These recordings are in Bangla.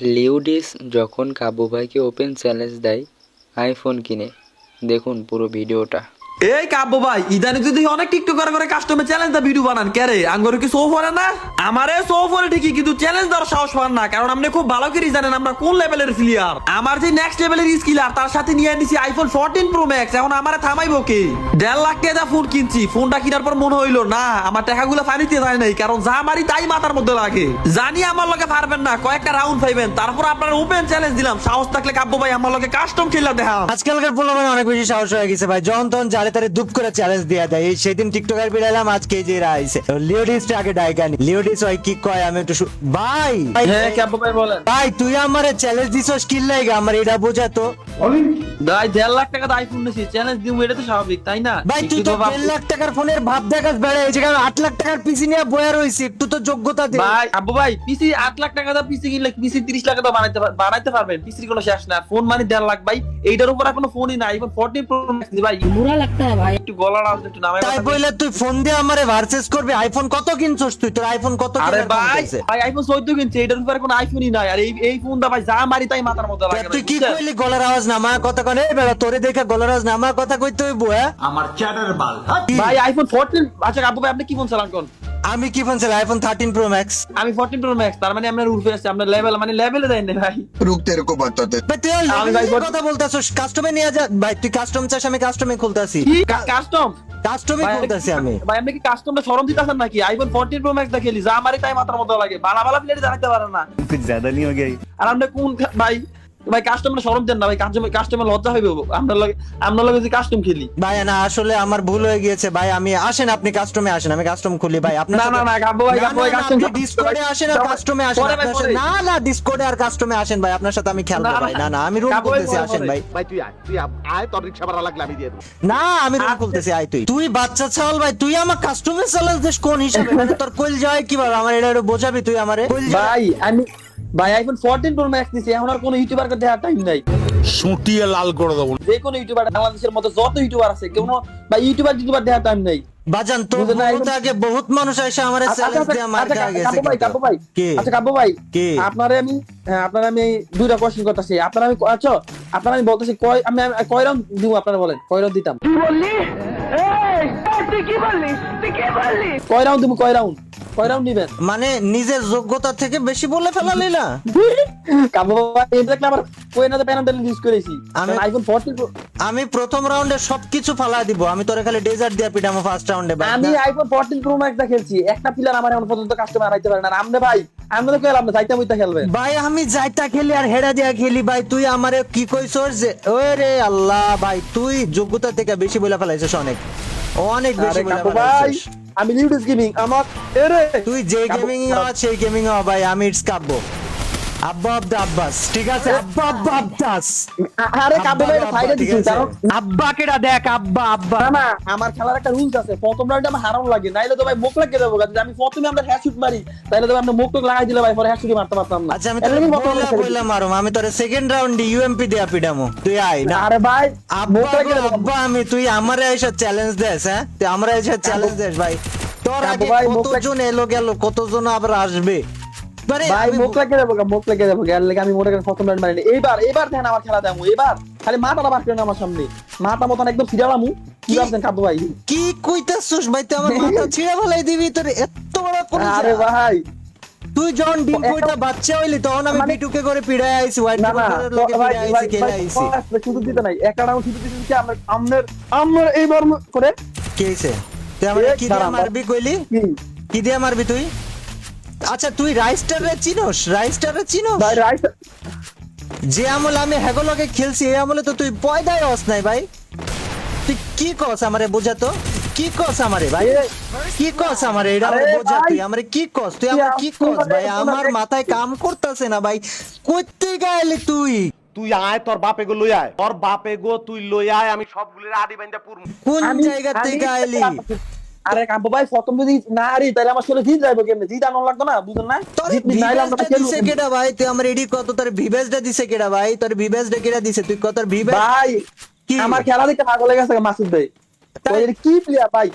লিউডিস যখন কাবু ভাইকে ওপেন চ্যালেঞ্জ দেয় আইফোন কিনে। দেখুন পুরো ভিডিওটা। এই কাব্য ভাই, ইদানি যদি অনেক টিকটকার করে কাস্টমে চ্যালেঞ্জ দা ভিডিও বানান, কে রে? আঙ্গরে কি সো পড়ে না? আমারে সো পড়ে ঠিকই, কিন্তু চ্যালেঞ্জ দেওয়ার সাহস পান না, কারণ আপনি খুব ভালো করে জানেন আমরা কোন লেভেলের প্লেয়ার আমার যে নেক্সট লেভেলের স্কিলার তার সাথে নিয়ে নিছি আইফোন 14 প্রো ম্যাক্স এখন আমারে থামাইবো কে? দেড় লাখ টাকা ফোন কিনছি ফোনটা কেনার পর মনে হইল, না, আমার টাকাগুলো পানিতে যায় নাই, কারণ যা মারি তাই মাথার মধ্যে লাগে। জানি আমার লগে পারবেন না, কয়েকটা রাউন্ড পাইবেন, তারপর আপনার ওপেন চ্যালেঞ্জ দিলাম, সাহস থাকলে কাব্য ভাই আমার লগে কাস্টম খেলা দেখান। আজকালকার পোলাপান অনেক বেশি সাহস হয়ে গেছে ভাই জন তন তারে তারে দুপ করে চ্যালেঞ্জ দিয়া দেয়। এই সেদিন টিকটকার বেরালাম আজকে যে এরা আইছে। লিওডিস আগে ডাইকানি লিওডিস হয় কি কয় আমি একটু ভাই! হ্যাঁ, হ্যাঁ ক্যাপ ভাই বলেন। ভাই তুই আমারে চ্যালেঞ্জ দিছ স্কিল লাগে? আমার এটা বোঝা তো। ভাই দেড় লাখ টাকা আইফোন নিছি চ্যালেঞ্জ দিব এটা তো স্বাভাবিক তাই না? ভাই তুই তো দেড় লাখ টাকার ফোনের ভাব দেখাস বেড়ে এই জায়গায় আট লাখ টাকার পিসি নিয়ে বয়া রইছি একটু তো যোগ্যতা দে। ভাই আব্বু ভাই পিসি আট লাখ টাকা দা পিসি কিনলে পিসি তিরিশ লাখ টাকা বানাইতে বানাইতে পারবেন পিসির কোনো শেষ না। ফোন মানে দেড় লাখ ভাই এইটার উপর আর কোনো ফোনই নাই আইফোন ফোরটিন প্রো ম্যাক্স ভাই। মুরা কিনছে উপরে আইফোনই নাই। আর এই এই ফোন যা মারি তাই মাথার তুই কি গলার কথা তোরে দেখে গলার আওয়াজ নামা কথা কই তুই হ্যাঁ? আমার চ্যাটার বাল। ভাই আইফোন 14 আচ্ছা আপনি কি ফোন চালান আমি কি ফোন চাই আইফোন 13 প্রো ম্যাক্স আমি 14 প্রো ম্যাক্স তার মানে আমরা রুফে আছি আমরা লেভেল মানে লেভেলে যাই না ভাই। রুকতে এরকম বাতাতে ভাই তুই আমি ভাই কথা বলতাছ কাস্টমে নিয়ে যা ভাই তুই কাস্টম চাস আমি কাস্টমে খুলতাছি। কাস্টম কাস্টমে খুলতাছি আমি। ভাই আমি কি কাস্টমে শরম দিতাছ নাকি? আইফোন 14 প্রো ম্যাক্স দেখেলি যা আমারই তাই মাত্রার মতো লাগে। বালা বালা প্লেট জানাতে পারে না। কিছু জ্যাদা নিয়ে গেই আর আমরা কোন ভাই ভাই কাস্টমার শরম দেন না ভাই কাস্টমার কাস্টমার লজ্জা হইবে আপনার লগে আপনার লগে যে কাস্টম খেলি। ভাই না আসলে আমার ভুল হয়ে গিয়েছে ভাই আমি আসেন আপনি কাস্টমে আসেন আমি কাস্টম খুলি ভাই আপনার না, না, না, গাব্বু ভাই, না, গাব্বু ভাই, আপনি খেলতে ডিসকর্ডে আসেন আর কাস্টমে আসেন। না না ডিসকর্ডে আর কাস্টমে আসেন ভাই আপনার সাথে আমি খেলব না, ভাই না না, আমি রুম পরে, আসেন ভাই। ভাই তুই আয় তুই আয়, আয় তোর রিক্সা ভাড়া লাগলে আমি দিয়ে দেবো। না আমি রুম আচ্ছা। খুলতেছি আই তুই। তুই বাচ্চা ছাওয়াল ভাই তুই আমার কাস্টমার চ্যালেঞ্জ দিস কোন হিসাবে? মানে তোর কইল যায় কীভাবে? আমার এটা একটু বোঝাবি তুই আমারে? ভাই আমি ভাই আইফোন 14 প্রো ম্যাক্স নিছি এখন আর কোনো ইউটিউবার কে দেখার টাইম নাই। সুটিয়ে লাল করে দেবো। যে কোনো ইউটিউবার বাংলাদেশের মধ্যে যত ইউটিউবার আছে কোনো ভাই ইউটিউবার ইউটিউবার দেখার টাইম নাই। বাজান এখন- আগে বহুত মানুষ এসে আমার আচ্ছা, চ্যালেঞ্জ আচ্ছা, দিয়ে আচ্ছা, গেছে কাব্য ভাই। আচ্ছা ভাই আপনারে আমি আপনার আমি দুইটা কোশ্চেন করতেছি। আপনার আমি আচ্ছা আপনার আমি বলতেছি কয় আমি কয় রাউন্ড দিব আপনারা বলেন? কয় রাউন্ড দিতাম? কয় রাউন্ড দিব কয় রাউন্ড কয় রাউন্ড নিবেন মানে নিজের যোগ্যতা থেকে বেশি বলে ফেলালি না? কাব্য ভাই এটা আমার কয় না প্যানেল ইউজ করেছি। আমি আমি- আইফোন 14 আমি প্রথম রাউন্ডে সবকিছু ফালা দিব। আমি তোরে খালি ডেজার্ট দিয়া পিটামো ফার্স্ট রাউন্ডে আমি আইফোন 14 প্রো ম্যাক্স খেলছি। একটা প্লেয়ার আমার এখন পর্যন্ত কাস্টমার আইতে পারে না। আমনে ভাই আমনে তো খেলাম না চাইতে মুইতা খেলবেন ভাই আমি যাইতা খেলি আর হেডা দিয়া খেলি। ভাই তুই আমারে কি কইছস যে ওরে রে আল্লাহ ভাই তুই যোগ্যতা থেকে বেশি বলে ফেলাইছস অনেক। অনেক বেশি বলে ফেলাইছস। আমি লিউডিস গেমিং আমার এরে। তুই যে গেমিং আছে সেই গেমিং হ ভাই আমি ইটস কাব্য। আব্বা আব্দা আব্বাস ঠিক আছে? আব্বা আব্বা আব্বাস আরে কাব্য ভাই সাইডে ঠিক কারণ আব্বা কেডা দেখ? আব্বা আব্বা। না না আমার খেলার একটা রুলস আছে। প্রথম রাউন্ডে আমার হারানো লাগে নাইলে তো ভাই মুখ লাগিয়ে দেবো যদি আমি প্রথমে আমরা হ্যাশ মারি তাহলে তো আমরা মুখ টুক লাগাই দিলে ভাই পরে হ্যাশ মারতে পারতাম না। আচ্ছা আমি এর তোরে আমি সেকেন্ড রাউন্ডে ইউএমপি দিয়া পিটামো তুই আয় না। আরে ভাই আব্বা আমি তুই আমারে এসে চ্যালেঞ্জ দেস হ্যাঁ? তুই আমরা এসে চ্যালেঞ্জ দেস ভাই। তোর আগে কতজন এলো গেল কতজন আবার আসবে? মানে ভাই মুখ লাগিয়ে দেবো মুখ লাগিয়ে দেবো এর লাগে আমি মনে করেন প্রথম রাউন্ড মারিনি। এইবার এইবার দেখেন আমার খেলা দেবো এবার খালি মাথাটা বার করেন আমার সামনে। মাথা মতন একদম ফিরালামু কি? ভাবছেন কাব্য ভাই? কি কইতাছস ভাই তুই আমার মাথা ছিঁড়ে ফেলাই দিবি তোর এত বড় কলিজা। আরে ভাই। তুই যখন ডিম কইটা বাচ্চা হইলি তখন আমি মানে- করে পিড়ায় আইছি না না লোকে পিড়ায় আইছি খেলে আইছি। শুধু দিতে নাই। একটা রাউন্ড শুধু দিতে দিতে আমরা আমনের আমনের এইবার করে কি হইছে? তুই আমার কি দিয়ে মারবি কইলি? কি দিয়ে মারবি তুই? আচ্ছা তুই রাইস্টারে চিনোস? রাইস্টারে চিনোস? ভাই রাইট যে আমলে আমি হেগলকে খেলছি এই আমলে তো তুই পয়দায় অস নাই ভাই। তুই কি কস আমারে বোঝা তো? কি কস আমারে ভাই? কি কস আমারে? এটা আমারে বোঝা তুই আমারে কি কস? তুই আমার কি কস ভাই? আমার মাথায় কাম করতেছে না ভাই। কইতে গেলি তুই? তুই আয় তোর বাপে গো লই আয়। তোর বাপে গো তুই লই আয় আমি সবগুলোর আডি বাইন্দা পুরমু কোন জায়গা থেকে আইলি? আরে কাব্য ভাই প্রথম যদি না আরি তাহলে আমার শরীরে জিত যাইবো কেমনে? জিত আনন্দ লাগতো না বুঝুন না? তোর জিত নাইলে আমরা দিছে কেডা ভাই? তুই আমার এডি কত? তোর দিছে কেডা ভাই? তোর কেডা দিছে? তুই কত? ভাই আমার খেলা দেখতে পাগল হয়ে গেছে মাসুদ ভাই। কি প্লেয়ার ভাই?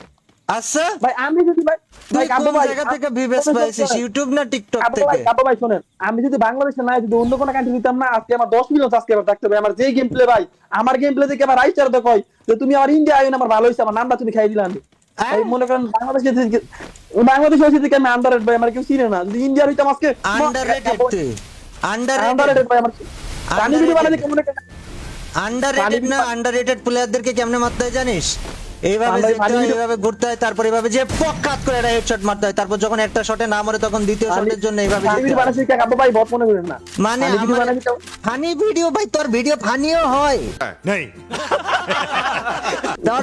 আচ্ছা। ভাই আমি যদি ভাই ভাই ভাই জায়গা থেকে আমি- ভিভেস পাইছিস? ইউটিউব না টিকটক কাব্য ভাই থেকে? কাব্য ভাই শোনেন। আমি যদি বাংলাদেশে না যদি অন্য কোনো কান্ট্রি দিতাম না আজকে আমার দশ মিলিয়ন সাবস্ক্রাইবার থাকতে হবে। আমার যেই গেম প্লে ভাই আমার গেম প্লে থেকে আমার কয় যে তুমি আমার ইন্ডিয়া আইন আমার ভালো হয়েছে আমার নামটা তুমি খাই দিলাম? এই মনে করেন বাংলাদেশে বাংলাদেশে হয়েছে থেকে আমি আন্ডারেড ভাই আমার কেউ চিনে না। যদি ইন্ডিয়ার হইতাম আজকে আন্ডাররেটেড তুই আন্ডাররেটেড ভাই আমার আমি যদি বানাই কেমন আন্ডাররেটেড না আন্ডাররেটেড প্লেয়ারদেরকে কেমনে মারতে হয় জানিস? এইভাবে হয়, এইভাবে ঘুরতে হয় তারপর এইভাবে যে পকাত করে একটা হেডশট মারতে হয় তারপর যখন একটা শটে না মরে তখন দ্বিতীয় শটের জন্য এইভাবে হয়। ভাই বট মনে করেন না। মানে ফানি ভিডিও ভাই তোর ভিডিও ফানিও হয়। তোর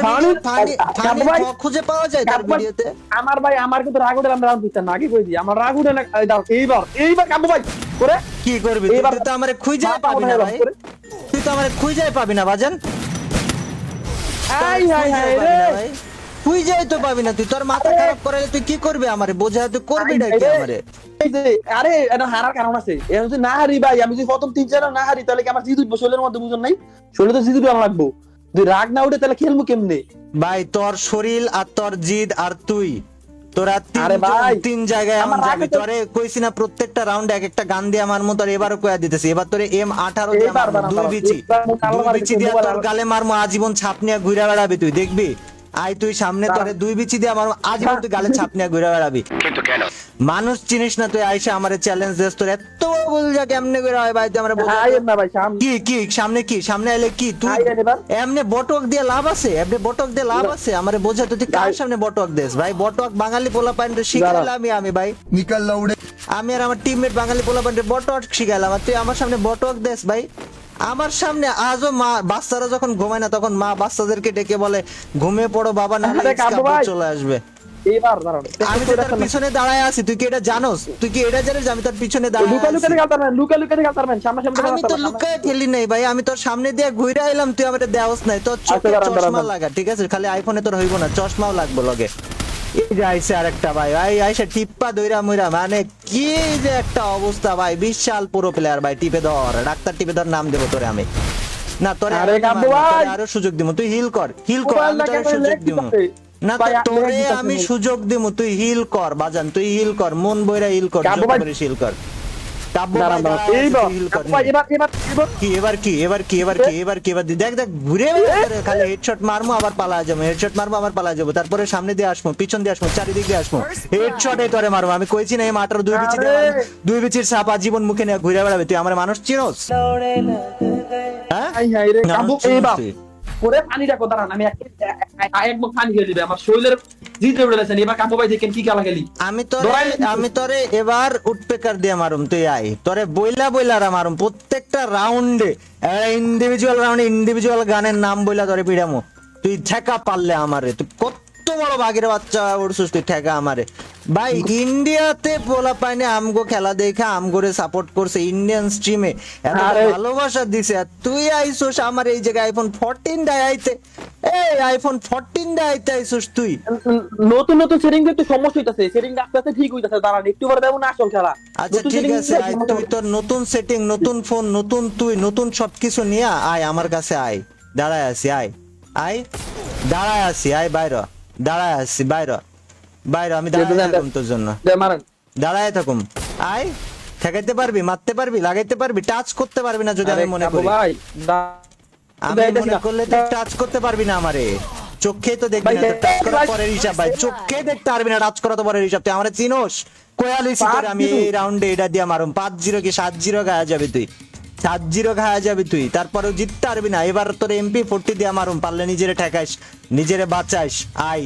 খুঁজে পাওয়া যায় তোর ভিডিওতে। আমার ভাই আমার কিন্তু রাগ উঠে আমরা রাউন্ড আগে কই দিই আমার রাগ উঠে না এইবার এইবার কাব্য ভাই করে? কি করবি? তুই এইবার- তো আমারে খুঁজে পাবি না ভাই। তুই তো আমারে খুঁজে পাবি না বাজান। হাই হাই হাই রে। ভাই। খুঁজেই তো পাবি না তুই। তোর মাথা খারাপ করে তুই কি করবি আমারে? বোঝা তুই করবি না কি আমারে? আরে এটা হারার কারণ আছে। যদি না হারি ভাই আমি যদি প্রথম তিন চার না হারি তাহলে কি আমার জিত উঠবো মধ্যে বুঝুন নাই? শরীরে তো জিত উঠে লাগবো। যদি রাগ না উঠে তাহলে খেলব কেমনে? ভাই তোর শরীর আর তোর জিদ আর তুই। তোরা আরে ভাই, তিন জায়গায় এমন যাবি। তোরে কইছি না প্রত্যেকটা রাউন্ডে এক একটা গান দিয়ে আমার মতো আর এবারও কয়া দিতেছি। এবার তোরে এম আঠারো দিয়ে দুই বিচি। দুই বিচি দিয়ে তোর গালে মারমো আজীবন ছাপ নিয়ে ঘুরে বেড়াবি তুই দেখবি? আই তুই সামনে তোরে দুই বিচি দিয়ে আমার আজ তুই গালে ছাপ নিয়ে ঘুরে বেড়াবি। কিন্তু কেন? মানুষ চিনিস না তুই আইসা আমারে চ্যালেঞ্জ দেস তোর এত বল যা কেমনে ঘুরে হয় ভাই আমরা বল না ভাই সামনে। কি কি সামনে কি সামনে আইলে কি? তুই এমনে বটক দিয়ে লাভ আছে এমনে বটক দিয়ে লাভ আছে। আমারে বোঝা তুই কার সামনে বটক দেস ভাই? বটক বাঙালি পোলা পাইন তো শিখাইলাম আমি ভাই। নিকাল লাউড়ে। আমি আর আমার টিমমেট বাঙালি পোলা পাইন বটক শিখাইলাম। আর তুই আমার সামনে বটক দেস ভাই? আমার সামনে আজও মা বাচ্চারা যখন ঘুমায় না তখন মা বাচ্চাদেরকে ডেকে বলে ঘুমিয়ে পড়ো বাবা না। চলে আসবে। আমি তো তার পিছনে দাঁড়ায় আছি তুই কি এটা জানোস? তুই কি এটা জানিস আমি তার পিছনে দাঁড়ায় আমি তো লুকায় খেলি নাই ভাই আমি তোর সামনে দিয়ে ঘুরে এলাম তুই আমাকে দেওয়াস নাই। তোর আচ্ছা, চশমা লাগা ঠিক আছে? খালি আইফোনে তোর হইব না চশমাও লাগবে লগে। আইসে আরেকটা ভাই ভাই আইসা টিপ্পা দইরা মইরা মানে কি যে একটা অবস্থা ভাই বিশাল পুরো প্লেয়ার ভাই টিপে ধর ডাক্তার টিপে ধর নাম দেবো তোরে আমি। না তোরে আরে গাব্বু ভাই। আরও সুযোগ দিমু তুই হিল কর হিল কর আমি তোরে সুযোগ দিমু। না তোরে আমি সুযোগ দিমু তুই হিল কর বাজান তুই হিল কর মন বইরা হিল করে হিল কর। এবার এবার এবার কি এবার কি এবার কি এবার কি এবার কি এবার দি- দেখ দেখ ঘুরে খালি হেডশট মারমু আবার পালা যাব হেডশট মারমু আবার পালা যাব। তারপরে সামনে দিয়ে আসব পিছন দিয়ে আসব চারিদিক দিয়ে আসব। হেডশটে তোরে মারবো আমি কইছি না এই মাটার দুই বিচি। দুই বিচির সাপ আজীবন মুখে নিয়ে ঘুরে বেড়াবে তুই আমার মানুষ চিনোস? হ্যাঁ? রে পানিটা দাঁড়ান আমি এক মুখ পানি খেয়ে দিবে আমার শরীরের জিতে উঠেছেন এবার কাপড় ভাই দেখেন কি আমি তোরে আমি তোরে এবার উটপেকার দিয়ে মারুম তুই আই তোরে বইলা বইলা রা মারুম প্রত্যেকটা রাউন্ডে ইন্ডিভিজুয়াল রাউন্ডে ইন্ডিভিজুয়াল গানের নাম বইলা তোরে পিড়ামু। তুই ঠেকা পারলে আমারে তুই কত বড় বাঘের বাচ্চা উড়ছিস তুই ঠেকা আমারে। ভাই ইন্ডিয়াতে পোলা পাইনে আমগো খেলা দেখা আমগোরে সাপোর্ট করছে ইন্ডিয়ান স্ট্রিমে এত ভালোবাসা দিছে। আর তুই আইসোস আমার এই জায়গায় আইফোন ফোরটিন ডাই আইতে। এই আইফোন ফোরটিন ডাই আইতে আইসোস তুই। নতুন নতুন সেটিং একটু সমস্যা হইতাছে। সেটিং আস্তে আস্তে ঠিক হইতাছে। দাঁড়ান একটু পরে দেবো না আসল খেলা। আচ্ছা ঠিক আছে তুই তোর নতুন সেটিং নতুন ফোন নতুন তুই নতুন সবকিছু নিয়ে আয় আমার কাছে আয়। দাঁড়ায় আছি আয়। আয়। দাঁড়ায় আছি আয় বাইর। দাঁড়ায় আছি বাইর। বাইর আমি দাঁড়ায়। থাকুম তোর জন্য। দাঁড়ায় থাকুম। আয় ঠেকাইতে পারবি মারতে পারবি লাগাইতে পারবি টাচ করতে পারবি না যদি আমি মনে করি। ভাই আমি মনে করলে তুই টাচ করতে পারবি না আমারে। চোখে তো দেখবি না টাচ করা পরের হিসাব ভাই। চোখে দেখতে পারবি না টাচ করা তো পরের হিসাব। তুই আমারে চিনোস? কোয়ালিসি করে আমি এই রাউন্ডে এটা দিয়ে মারুম। পাঁচ জিরো কি সাত জিরো গায়া যাবে তুই? সাত জিরো খাওয়া যাবে তুই। তারপরেও জিততে পারবি না। এবার তোর এমপি ফোরটি দিয়ে মারুম পারলে নিজেরে ঠেকাইস নিজেরে বাঁচাইস। আই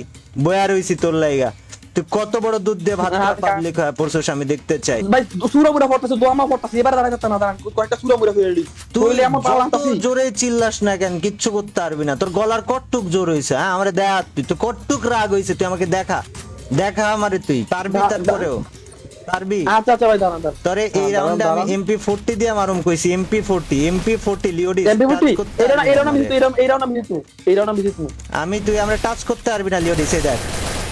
বয়া রইছি তোর লাইগা। তুই কত বড় দুধ দিয়ে ভাত পাবলিক হয় পরশুস আমি দেখতে চাই। ভাই সুরা মুড়া পড়তেছে দোয়ামা পড়তেছে এবার দাঁড়াই যাচ্ছে না দাঁড়ান কয়েকটা সুরা মুড়া ফেলে তুই তুই আমার পালা যত জোরে চিল্লাস না কেন কিচ্ছু করতে পারবি না। তোর গলার কটটুক জোর হইছে হ্যাঁ আমারে দেখা তুই। তো কটটুক রাগ হইছে তুই আমাকে দেখা। দেখা আমারে তুই পারবি তারপরেও। পারবি? আচ্ছা আচ্ছা ভাই দাঁড়ান তোরে এই রাউন্ডে আমি এমপি ফোরটি দিয়ে মারুম কইছি এমপি ফোরটি এমপি ফোরটি লিওডি এমপি বুঝলি এই রাউন্ড এই রাউন্ড আমি জিতু এই রাউন্ড আমি জিতু এই রাউন্ড আমি জিতু আমি তুই আমরা টাচ করতে পারবি না লিওডি সে দেখ।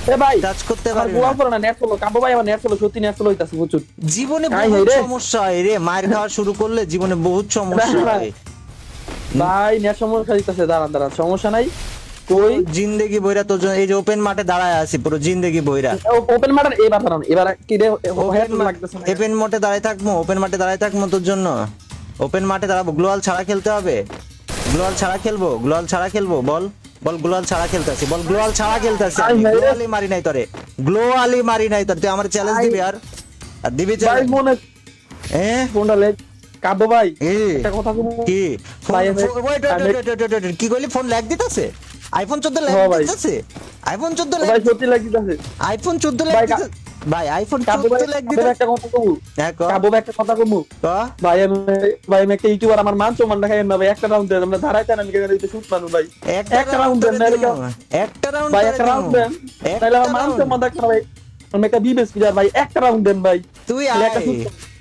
এ ভাই টাচ করতে পারবি গোয়া না। করে না নেট চলো কাবু ভাই আমার নেট চলো সত্যি নেট চলো হইতাছে প্রচুর জীবনে বহুত সমস্যা হয় রে মায়ের খাওয়া শুরু করলে জীবনে বহুত সমস্যা। হয়। ভাই নেট সমস্যা দিতেছে দাঁড়ান দাঁড়ান সমস্যা নাই। কই? জিন্দেগি বইরা জন্য এই যে ওপেন মাঠে দাঁড়ায় আছি পুরো জিন্দেগি বইরা। ওপেন মার্টার এবার এবার কি রে লাগতেছে ওপেন মাঠে দাঁড়ায় থাকব ওপেন মাঠে দাঁড়ায় থাকব তোর জন্য। ওপেন মাঠে দাঁড়াবো গ্লোয়াল ছাড়া খেলতে হবে। গ্লোয়াল ছাড়া খেলব গ্লোয়াল ছাড়া খেলব বল। বল গ্লোয়াল ছাড়া খেলতেছি বল গ্লোয়াল ছাড়া খেলতেছি। গ্লোয়ালি মারি নাই তোরে। গ্লোয়ালি মারি নাই তোর তুই আমার চ্যালেঞ্জ দিবি আর। আর দিবি চ্যালেঞ্জ মনে হ্যাঁ ফোনটা লেগ। কাব্য ভাই একটা কথা কি? কি কইলি? ফোন ল্যাগ দিতেছে? আইফোন 14 ল্যাগ দিতেছে আইফোন 14 ভাই ল্যাগ সত্যি লাগতেছে আইফোন 14 ল্যাগ ভাই, দিতেছে ভাই আইফোন 14 ল্যাগ কাব্য দিতেছে একটা কথা কমু। হ্যাঁ ভাই একটা কথা কমু। ভাই আমি ভাই আমি একটা ইউটিউবার আমার মান সম্মান দেখাই না ভাই। একটা রাউন্ড দেন আমরা আমি কেন শুট মানু ভাই। একটা রাউন্ড দেন একটা রাউন্ড ভাই একটা রাউন্ড দেন। তাহলে আমার মান সম্মান ভাই। আমি একটা বিবেস ভাই। একটা রাউন্ড দেন ভাই। তুই আয়।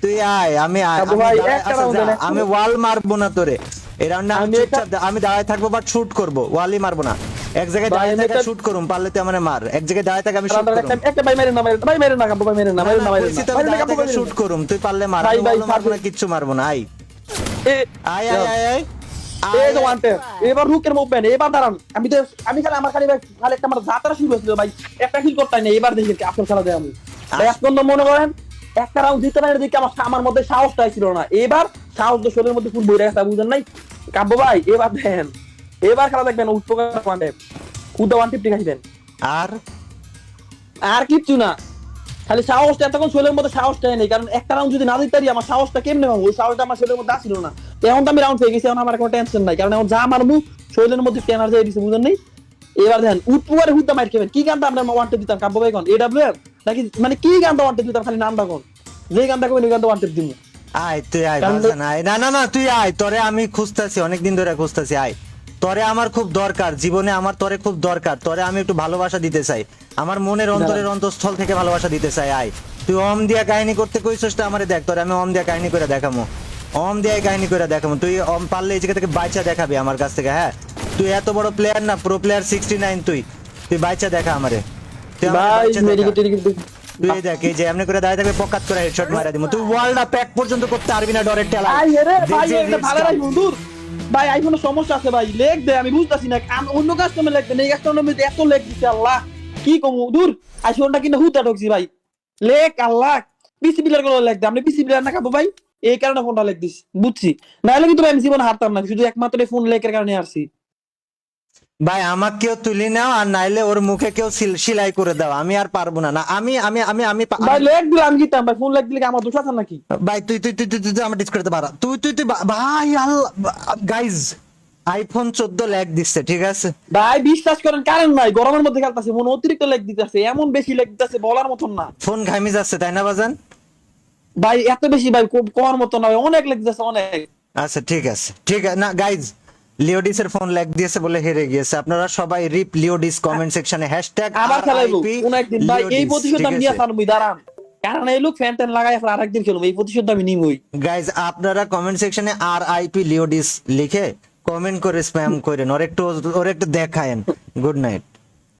তুই আয় আমি আয়, আমি ভাই, একটা আচ্ছা, আমি ওয়াল মারবো না তোরে। এই রাউন্ডে আমি আমি চুপচাপ দা- আমি দাঁড়ায় থাকব বাট শুট করব। ওয়ালই মারবো না। এক জায়গায় ভাই, দাঁড়ায় থাকা শুট করুম পারলে তুই আমার মার। এক জায়গায় দাঁড়ায় থাকা আমি শুট করুম। একটা ভাই মেরে না মেরে ভাই মেরে না কাব্য ভাই মেরে না মেরে না মেরে না। তো কাব্য থাকা ভাই শুট করুম তুই পারলে মার ভাই, ভাই, মারবো না কিচ্ছু মারবো না এ- আয় আয় আয় আয়। এই যে ওয়ান এবার রুকের মুভমেন্ট এবার দাঁড়ান। আমি তো আমি খালি আমার খালি খালি একটা আমার যাত্রা শুরু হয়েছিল ভাই। একটা কিল করতে না এবার দেখি আসল খেলা দেয় আমি ভাই এখন মনে করেন একটা রাউন্ড জিতে না দেখি আমার আমার মধ্যে সাহসটাই ছিল না। এবার সাহস তো শরীরের মধ্যে ফুল বইরে গেছে বুঝেন নাই? কাব্য ভাই এবার দেখেন। এবার খেলা দেখবেন উৎপকার ওয়ান টেপ ওয়ান টিপ দেখাইবেন আর? আর কিচ্ছু না। খালি সাহসটা এতক্ষণ শরীরের মধ্যে সাহসটাই নেই কারণ একটা রাউন্ড যদি না দিতে পারি আমার সাহসটা কেমনে পাবো ওই সাহসটা আমার শরীরের মধ্যে আসছিল না। এখন তো আমি রাউন্ড পেয়ে গেছি এখন আমার কোনো টেনশন নাই কারণ এখন যা মারবো শরীরের মধ্যে টেনার যাই দিচ্ছে বুঝেন নেই? এবার দেখেন উঠপুয়ারে হুদ্দা মাইর খেবেন কি গানটা আমরা ওয়ান্টেড দিতাম কাব্য ভাই কোন? এডাব্লিউ নাকি মানে কি গানটা ওয়ান্টেড দিতাম খালি নামটা কোন যে গানটা ওই গানটা ওয়ান্টেড দিব। আয় তুই আয় না না না তুই আয় তোরে আমি খুঁজতাছি অনেকদিন ধরে খুঁজতাছি আয়। তোরে আমার খুব দরকার জীবনে আমার তোরে খুব দরকার। তোরে আমি একটু ভালোবাসা দিতে চাই। আমার মনের অন্তরের অন্তঃস্থল থেকে ভালোবাসা দিতে চাই আয়। তুই অম দিয়া কাহিনী করতে কইছস তো আমারে দেখ তোরে আমি অম দিয়া কাহিনী করে দেখামু। অম দিয়া কাহিনী করে দেখামু। তুই অম পারলে এই জায়গা থেকে বাইচা দেখাবি আমার কাছ থেকে হ্যাঁ? তুই এত বড় প্লেয়ার না প্রো প্লেয়ার সিক্সটি নাইন তুই। তুই বাইচা দেখা আমারে। ভাই তুই এই দেখ। এই যে এমনি করে দাঁড়িয়ে থাকবে পকাত করে হেডশট মারা দিমু তুই ওয়ার্ল্ড প্যাক পর্যন্ত করতে পারবি না ডরের টেলা ভাই রে ভাই এটা ভালো রাখ বন্ধুর ভাই আইফোনে সমস্যা আছে ভাই? লেগ দে আমি বুঝতাছি না। আম- অন্য কাস্টমার লেগ দেন এই কাস্টমার এত লেগ দিছে আল্লাহ। কি কমু দূর আইফোনটা কিনা হুতা ঢুকছি ভাই। লেগ আল্লাহ। পিসি প্লেয়ারগুলো লেগ দে পিসি না খাব ভাই। এই কারণে ফোনটা লেগ দিস বুঝছি। নাহলে কিন্তু ভাই আমি জীবনে হারতাম না শুধু একমাত্র ফোন লেগের কারণে আসছি ভাই আমাকে কেউ তুলি নাও আর নাইলে ওর মুখে কেউ সিলাই করে দাও। আমি আর পারব না না। আমি আমি আমি আমি ভাই লেগ দিলে আমি কিতাম ভাই ফোন লেগ দিলে কি আমার দোষ আছে নাকি? ভাই তুই তুই তুই তুই তুই আমার ডিস করতে পারা। তুই তুই তুই ভাই আল্লাহ গাইজ আইফোন 14 ল্যাগ দিচ্ছে ঠিক আছে? ভাই বিশ্বাস করেন কারণ নাই গরমের মধ্যে খেলতেছে মন অতিরিক্ত লেগ দিতেছে এমন বেশি লেগ দিতেছে বলার মতন না। ফোন ঘামি যাচ্ছে তাই না বাজান? ভাই এত বেশি ভাই কোয়ার মতন না অনেক লেগ দিতেছে অনেক। আচ্ছা ঠিক আছে। ঠিক আছে না গাইজ লিওডিসের ফোন ল্যাগ দিয়েছে বলে হেরে গিয়েছে। আপনারা সবাই রিপ লিওডিস কমেন্ট সেকশনে হ্যাশট্যাগ কোন একদিন ভাই এই প্রতিশোধ আমি নিয়ে দাঁড়ান। কারণ এই লোক ফ্যান ট্যান লাগাই এখন আরেকদিন খেলব এই প্রতিশোধ আমি নিবই। গাইজ আপনারা কমেন্ট সেকশনে আর আইপি লিওডিস লিখে কমেন্ট করে স্প্যাম করেন ওর একটু ওর একটু দেখায়েন। Good night